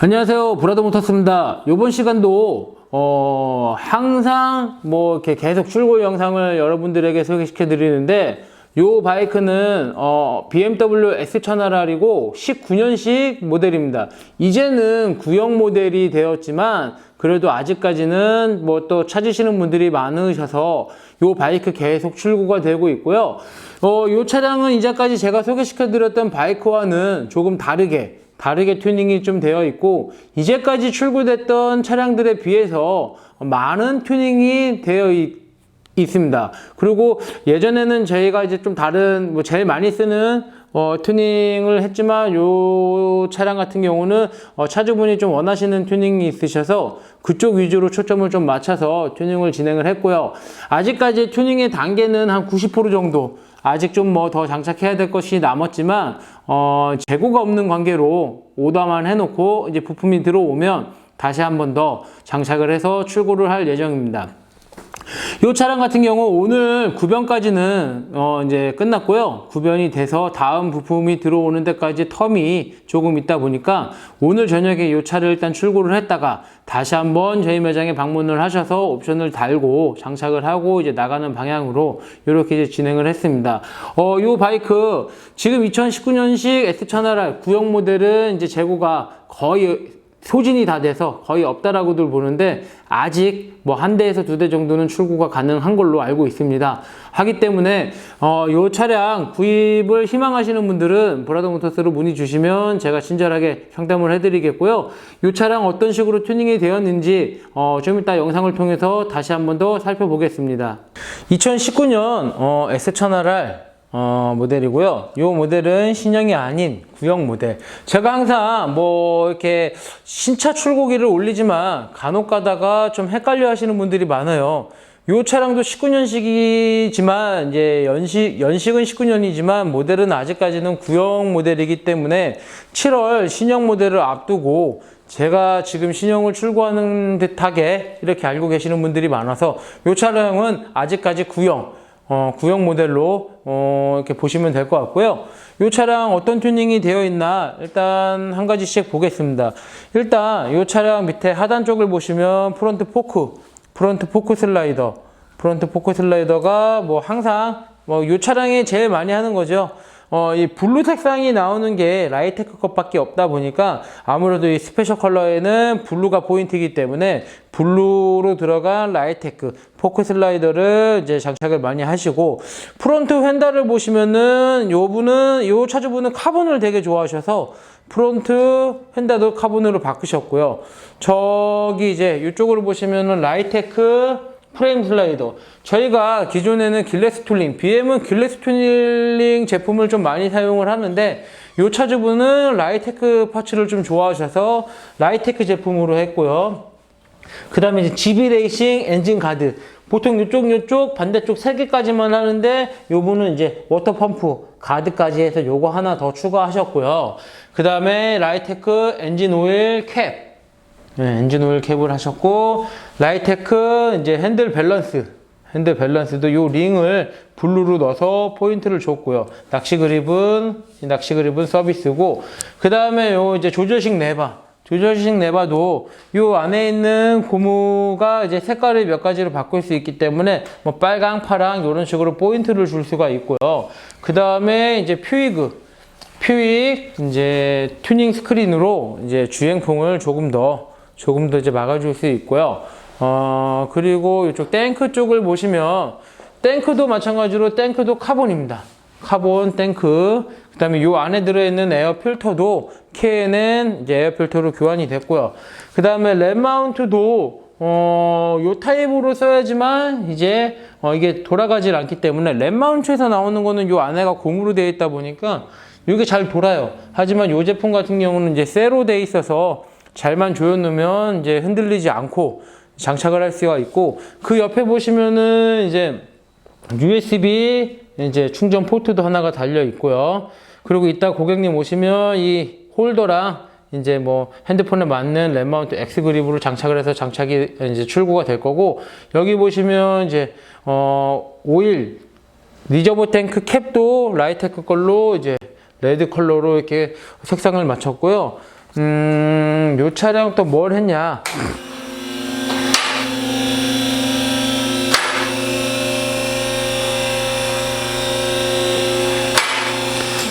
안녕하세요. 브라더 모터스입니다. 이번 시간도 어, 항상 뭐 이렇게 계속 출고 영상을 여러분들에게 소개시켜 드리는데 이 바이크는 어, BMW S1000RR이고 19년식 모델입니다. 이제는 구형 모델이 되었지만 그래도 아직까지는 뭐 또 찾으시는 분들이 많으셔서 이 바이크 계속 출고가 되고 있고요. 어, 이 차량은 이제까지 제가 소개시켜 드렸던 바이크와는 조금 다르게 다르게 튜닝이 좀 되어 있고 이제까지 출고됐던 차량들에 비해서 많은 튜닝이 되어 있, 있습니다. 그리고 예전에는 저희가 이제 좀 다른 뭐 제일 많이 쓰는 어, 튜닝을 했지만 요 차량 같은 경우는 어, 차주분이 좀 원하시는 튜닝이 있으셔서 그쪽 위주로 초점을 좀 맞춰서 튜닝을 진행을 했고요. 아직까지 튜닝의 단계는 한 90% 정도 아직 좀 뭐 더 장착해야 될 것이 남았지만 어, 재고가 없는 관계로 오더만 해놓고 이제 부품이 들어오면 다시 한 번 더 장착을 해서 출고를 할 예정입니다. 이 차량 같은 경우 오늘 구변까지는 어 이제 끝났고요. 구변이 돼서 다음 부품이 들어오는 데까지 텀이 조금 있다 보니까 오늘 저녁에 이 차를 일단 출고를 했다가 다시 한번 저희 매장에 방문을 하셔서 옵션을 달고 장착을 하고 이제 나가는 방향으로 이렇게 이제 진행을 했습니다. 어, 이 바이크 지금 2019년식 S1000RR 구형 모델은 이제 재고가 거의 소진이 다 돼서 거의 없다라고들 보는데 아직 뭐 한 대에서 두 대 정도는 출고가 가능한 걸로 알고 있습니다. 하기 때문에 어, 이 차량 구입을 희망하시는 분들은 브라더 모터스로 문의 주시면 제가 친절하게 상담을 해드리겠고요. 이 차량 어떤 식으로 튜닝이 되었는지 어, 좀 이따 영상을 통해서 다시 한번 더 살펴보겠습니다. 2019년 어, S1000RR 어, 모델이고요. 이 모델은 신형이 아닌 구형 모델. 제가 항상 뭐 이렇게 신차 출고기를 올리지만 간혹 가다가 좀 헷갈려 하시는 분들이 많아요. 이 차량도 19년식이지만 이제 연식 연식은 19년이지만 모델은 아직까지는 구형 모델이기 때문에 7월 신형 모델을 앞두고 제가 지금 신형을 출고하는 듯하게 이렇게 알고 계시는 분들이 많아서 이 차량은 아직까지 구형 어, 구형 모델로 어, 이렇게 보시면 될 것 같고요. 이 차량 어떤 튜닝이 되어 있나 일단 한 가지씩 보겠습니다. 일단 이 차량 밑에 하단 쪽을 보시면 프론트 포크, 프론트 포크 슬라이더, 프론트 포크 슬라이더가 뭐 항상 뭐 이 차량이 제일 많이 하는 거죠. 어, 이 블루 색상이 나오는 게 라이테크 것밖에 없다 보니까 아무래도 이 스페셜 컬러에는 블루가 포인트이기 때문에 블루로 들어간 라이테크 포크 슬라이더를 이제 장착을 많이 하시고 프론트 휀다를 보시면은 요 분은 요 차주분은 카본을 되게 좋아하셔서 프론트 휀다도 카본으로 바꾸셨고요. 저기 이제 이쪽으로 보시면은 라이테크 프레임 슬라이더. 저희가 기존에는 길레스 툴링, BM은 길레스 툴링 제품을 좀 많이 사용을 하는데 이 차주분은 라이테크 파츠를 좀 좋아하셔서 라이테크 제품으로 했고요. 그 다음에 이제 GB 레이싱 엔진 가드. 보통 이쪽, 이쪽, 반대쪽 세 개까지만 하는데 요분은 이제 워터 펌프 가드까지 해서 요거 하나 더 추가하셨고요. 그 다음에 라이테크 엔진 오일 캡. 네, 엔진 오일 캡을 하셨고 라이테크 이제 핸들 밸런스 핸들 밸런스도 요 링을 블루로 넣어서 포인트를 줬고요. 낚시 그립은 낚시 그립은 서비스고 그 다음에 요 이제 조절식 레바 조절식 레바도 요 안에 있는 고무가 이제 색깔을 몇 가지로 바꿀 수 있기 때문에 뭐 빨강, 파랑 이런 식으로 포인트를 줄 수가 있고요. 그 다음에 이제 퓨이그 퓨익 이제 튜닝 스크린으로 이제 주행풍을 조금 더 조금 더 이제 막아줄 수 있고요. 어, 그리고 이쪽 탱크 쪽을 보시면 탱크도 마찬가지로 탱크도 카본입니다. 카본 탱크. 그 다음에 이 안에 들어있는 에어 필터도 KNN 이제 에어 필터로 교환이 됐고요. 그 다음에 랩 마운트도 어, 요 타입으로 써야지만 이제 어, 이게 돌아가질 않기 때문에 랩 마운트에서 나오는 거는 요 안에가 고무로 되어 있다 보니까 이게 잘 돌아요. 하지만 이 제품 같은 경우는 이제 쇠로 되어 있어서 잘만 조여 놓으면 이제 흔들리지 않고 장착을 할 수가 있고 그 옆에 보시면은 이제 USB 이제 충전 포트도 하나가 달려 있고요. 그리고 이따 고객님 오시면 이 홀더랑 이제 뭐 핸드폰에 맞는 랩 마운트 X 그립으로 장착을 해서 장착이 이제 출고가 될 거고 여기 보시면 이제 어 오일 리저버 탱크 캡도 라이테크 걸로 이제 레드 컬러로 이렇게 색상을 맞췄고요. 음, 요 차량 또 뭘 했냐?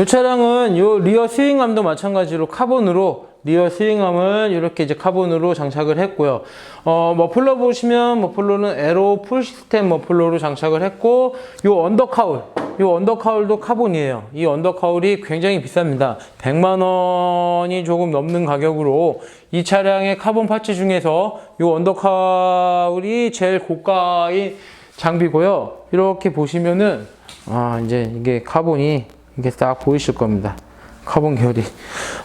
이 차량은 요 리어 스윙암도 마찬가지로 카본으로 리어 스윙암을 이렇게 이제 카본으로 장착을 했고요. 어, 머플러 보시면 머플러는 에로 풀 시스템 머플러로 장착을 했고 요 언더 카울 요 언더카울도 카본이에요. 이 언더카울이 굉장히 비쌉니다. 100만 원이 조금 넘는 가격으로 이 차량의 카본 파츠 중에서 요 언더카울이 제일 고가의 장비고요. 이렇게 보시면은 아 이제 이게 카본이 이게 딱 보이실 겁니다. 카본 결이.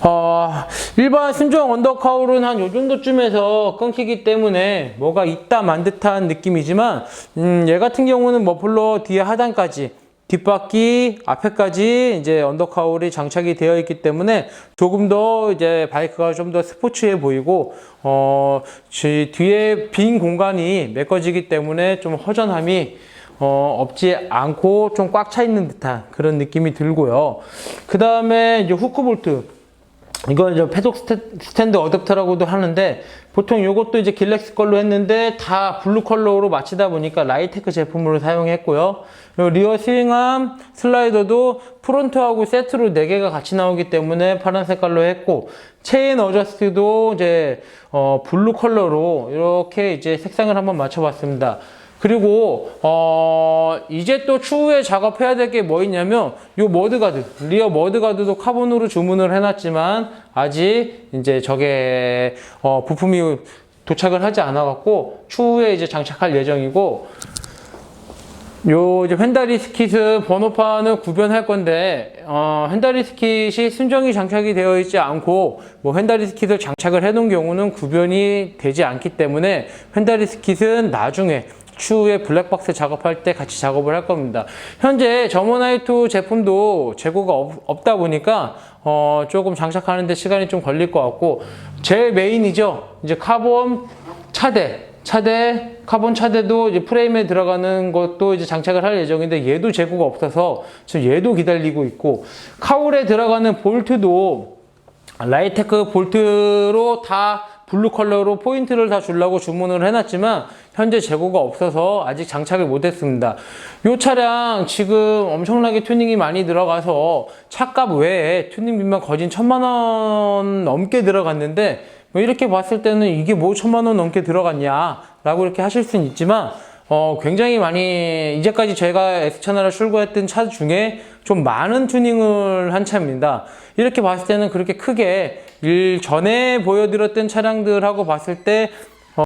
어, 일반 순정 언더카울은 한 요 정도쯤에서 끊기기 때문에 뭐가 있다 만 듯한 느낌이지만, 음, 얘 같은 경우는 머플러 뒤에 하단까지, 뒷바퀴 앞에까지 이제 언더카울이 장착이 되어 있기 때문에 조금 더 이제 바이크가 좀 더 스포츠해 보이고, 어, 지- 뒤에 빈 공간이 메꿔지기 때문에 좀 허전함이 어, 없지 않고 좀 꽉 차 있는 듯한 그런 느낌이 들고요. 그 다음에 이제 후크 볼트. 이건 이제 패독 스탠드 어댑터라고도 하는데 보통 이것도 이제 길렉스 걸로 했는데 다 블루 컬러로 맞추다 보니까 라이테크 제품으로 사용했고요. 요 리어 스윙암 슬라이더도 프론트하고 세트로 4개가 같이 나오기 때문에 파란 색깔로 했고 체인 어저스트도 이제 어, 블루 컬러로 이렇게 이제 색상을 한번 맞춰봤습니다. 그리고 어 이제 또 추후에 작업해야 될 게 뭐 있냐면 요 머드가드 리어 머드가드도 카본으로 주문을 해놨지만 아직 이제 저게 어 부품이 도착을 하지 않아 갖고 추후에 이제 장착할 예정이고 요 이제 펜다리 스킷은 번호판은 구변할 건데 어, 펜다리 스킷이 순정이 장착이 되어 있지 않고 뭐 펜다리 스킷을 장착을 해 놓은 경우는 구변이 되지 않기 때문에 펜다리 스킷은 나중에 추후에 블랙박스 작업할 때 같이 작업을 할 겁니다. 현재 저모나이트 제품도 재고가 없, 다 보니까 어, 조금 장착하는데 시간이 좀 걸릴 것 같고 제일 메인이죠. 이제 카본 차대 차대 카본 차대도 이제 프레임에 들어가는 것도 이제 장착을 할 예정인데 얘도 재고가 없어서 지금 얘도 기다리고 있고 카울에 들어가는 볼트도 라이테크 볼트로 다 블루 컬러로 포인트를 다 주려고 주문을 해놨지만 현재 재고가 없어서 아직 장착을 못했습니다. 이 차량 지금 엄청나게 튜닝이 많이 들어가서 차값 외에 튜닝비만 거진 천만 원 넘게 들어갔는데 뭐 이렇게 봤을 때는 이게 뭐 천만 원 넘게 들어갔냐 라고 이렇게 하실 수는 있지만 어, 굉장히 많이, 이제까지 제가 S채널을 출고했던 차 중에 좀 많은 튜닝을 한 차입니다. 이렇게 봤을 때는 그렇게 크게 일 전에 보여드렸던 차량들하고 봤을 때,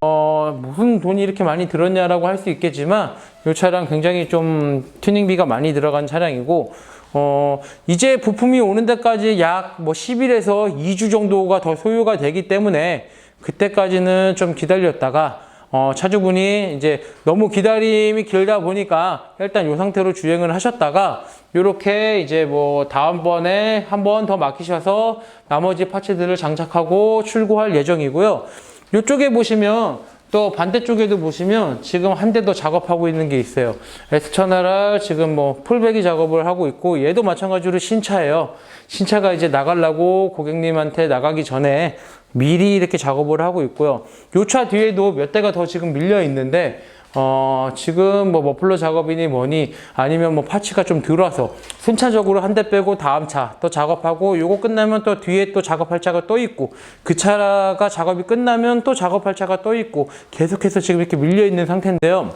어, 무슨 돈이 이렇게 많이 들었냐라고 할 수 있겠지만, 이 차량 굉장히 좀 튜닝비가 많이 들어간 차량이고, 어, 이제 부품이 오는 데까지 약 뭐 10일에서 2주 정도가 더 소요가 되기 때문에, 그때까지는 좀 기다렸다가, 어, 차주분이 이제 너무 기다림이 길다 보니까 일단 이 상태로 주행을 하셨다가 이렇게 이제 뭐 다음번에 한 번 더 맡기셔서 나머지 파츠들을 장착하고 출고할 예정이고요. 이쪽에 보시면 또 반대쪽에도 보시면 지금 한 대 더 작업하고 있는 게 있어요. S1000R 지금 뭐 풀배기 작업을 하고 있고 얘도 마찬가지로 신차예요. 신차가 이제 나가려고 고객님한테 나가기 전에 미리 이렇게 작업을 하고 있고요. 요 차 뒤에도 몇 대가 더 지금 밀려 있는데 어, 지금 뭐 머플러 작업이니 뭐니 아니면 뭐 파츠가 좀 들어와서 순차적으로 한 대 빼고 다음 차 또 작업하고 요거 끝나면 또 뒤에 또 작업할 차가 또 있고 그 차가 작업이 끝나면 또 작업할 차가 또 있고 계속해서 지금 이렇게 밀려 있는 상태인데요.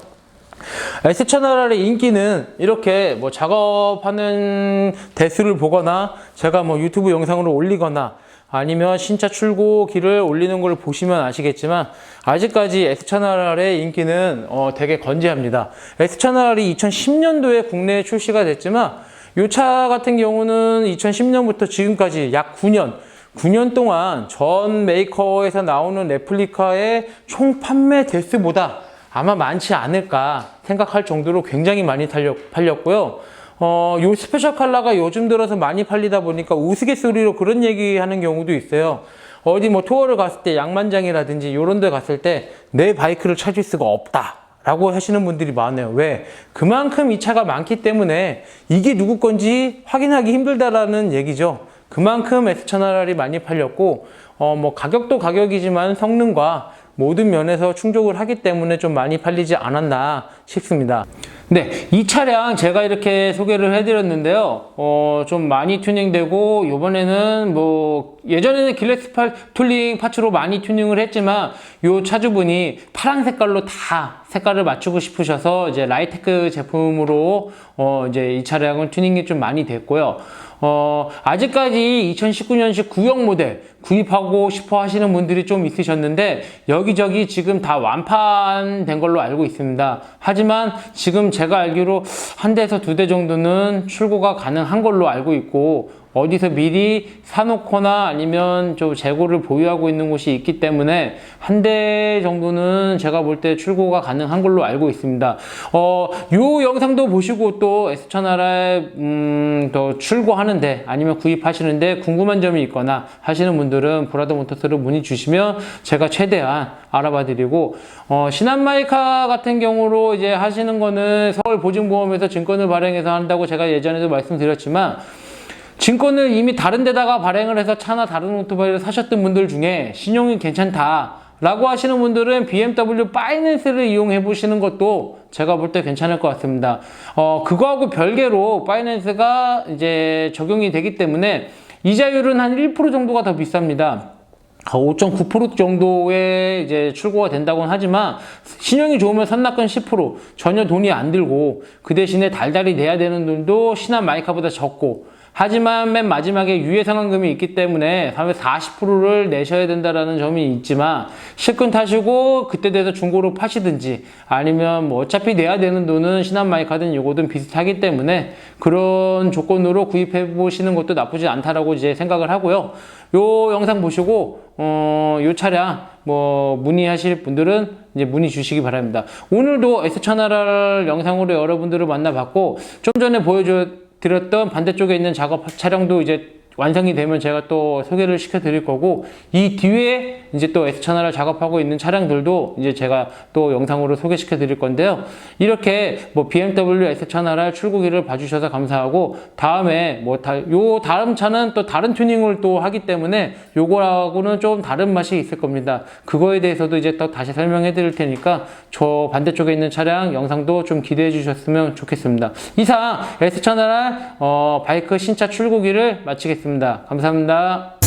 S 채널의 인기는 이렇게 뭐 작업하는 대수를 보거나 제가 뭐 유튜브 영상으로 올리거나 아니면 신차 출고기를 올리는 걸 보시면 아시겠지만 아직까지 채널의 인기는 어 되게 건재합니다. 채널이 2010년도에 국내에 출시가 됐지만 이 차 같은 경우는 2010년부터 지금까지 약 9년 9년 동안 전 메이커에서 나오는 레플리카의 총 판매 대수보다 아마 많지 않을까 생각할 정도로 굉장히 많이 팔렸, 팔렸고요. 어, 요 스페셜 컬러가 요즘 들어서 많이 팔리다 보니까 우스갯소리로 그런 얘기 하는 경우도 있어요. 어디 뭐 투어를 갔을 때 양만장이라든지 이런 데 갔을 때 내 바이크를 찾을 수가 없다. 라고 하시는 분들이 많아요. 왜? 그만큼 이 차가 많기 때문에 이게 누구 건지 확인하기 힘들다라는 얘기죠. 그만큼 S1000RR이 많이 팔렸고 어, 뭐 가격도 가격이지만 성능과 모든 면에서 충족을 하기 때문에 좀 많이 팔리지 않았나 싶습니다. 네, 이 차량 제가 이렇게 소개를 해드렸는데요. 어, 좀 많이 튜닝되고, 요번에는 뭐, 예전에는 길렉스팔 툴링 파츠로 많이 튜닝을 했지만, 요 차주분이 파란 색깔로 다 색깔을 맞추고 싶으셔서, 이제 라이테크 제품으로, 어, 이제 이 차량은 튜닝이 좀 많이 됐고요. 어, 아직까지 2019년식 구형 모델 구입하고 싶어 하시는 분들이 좀 있으셨는데 여기저기 지금 다 완판된 걸로 알고 있습니다. 하지만 지금 제가 알기로 한 대에서 두 대 정도는 출고가 가능한 걸로 알고 있고 어디서 미리 사놓거나 아니면 좀 재고를 보유하고 있는 곳이 있기 때문에 한 대 정도는 제가 볼 때 출고가 가능한 걸로 알고 있습니다. 어, 요 영상도 보시고 또 S1000R에 음, 더 출고하는데 아니면 구입하시는데 궁금한 점이 있거나 하시는 분들은 브라더 모터스로 문의 주시면 제가 최대한 알아봐 드리고 어, 신한마이카 같은 경우로 이제 하시는 거는 서울 보증보험에서 증권을 발행해서 한다고 제가 예전에도 말씀드렸지만 증권을 이미 다른 데다가 발행을 해서 차나 다른 오토바이를 사셨던 분들 중에 신용이 괜찮다 라고 하시는 분들은 BMW 파이낸스를 이용해 보시는 것도 제가 볼 때 괜찮을 것 같습니다. 어, 그거하고 별개로 파이낸스가 이제 적용이 되기 때문에 이자율은 한 1% 정도가 더 비쌉니다. 5.9% 정도의 이제 출고가 된다고는 하지만 신용이 좋으면 선납금 10% 전혀 돈이 안 들고 그 대신에 달달이 내야 되는 돈도 신한 마이카보다 적고 하지만 맨 마지막에 유예 상환금이 있기 때문에 40%를 내셔야 된다라는 점이 있지만 실컷 타시고 그때 돼서 중고로 파시든지 아니면 뭐 어차피 내야 되는 돈은 신한 마이카든 요거든 비슷하기 때문에 그런 조건으로 구입해 보시는 것도 나쁘지 않다라고 이제 생각을 하고요. 요 영상 보시고 어, 요 차량 뭐 문의하실 분들은 이제 문의 주시기 바랍니다. 오늘도 S1000RR 영상으로 여러분들을 만나봤고 좀 전에 보여줘 드렸던 반대쪽에 있는 작업 차량도 이제 완성이 되면 제가 또 소개를 시켜 드릴 거고 이 뒤에 이제 또 S1000R을 작업하고 있는 차량들도 이제 제가 또 영상으로 소개시켜 드릴 건데요. 이렇게 뭐 BMW S1000R 출고기를 봐주셔서 감사하고 다음에 뭐요 다음 차는 또 다른 튜닝을 또 하기 때문에 요거하고는 좀 다른 맛이 있을 겁니다. 그거에 대해서도 이제 또 다시 설명해 드릴 테니까 저 반대쪽에 있는 차량 영상도 좀 기대해 주셨으면 좋겠습니다. 이상 S1000R 어, 바이크 신차 출고기를 마치겠 습니다. 감사합니다.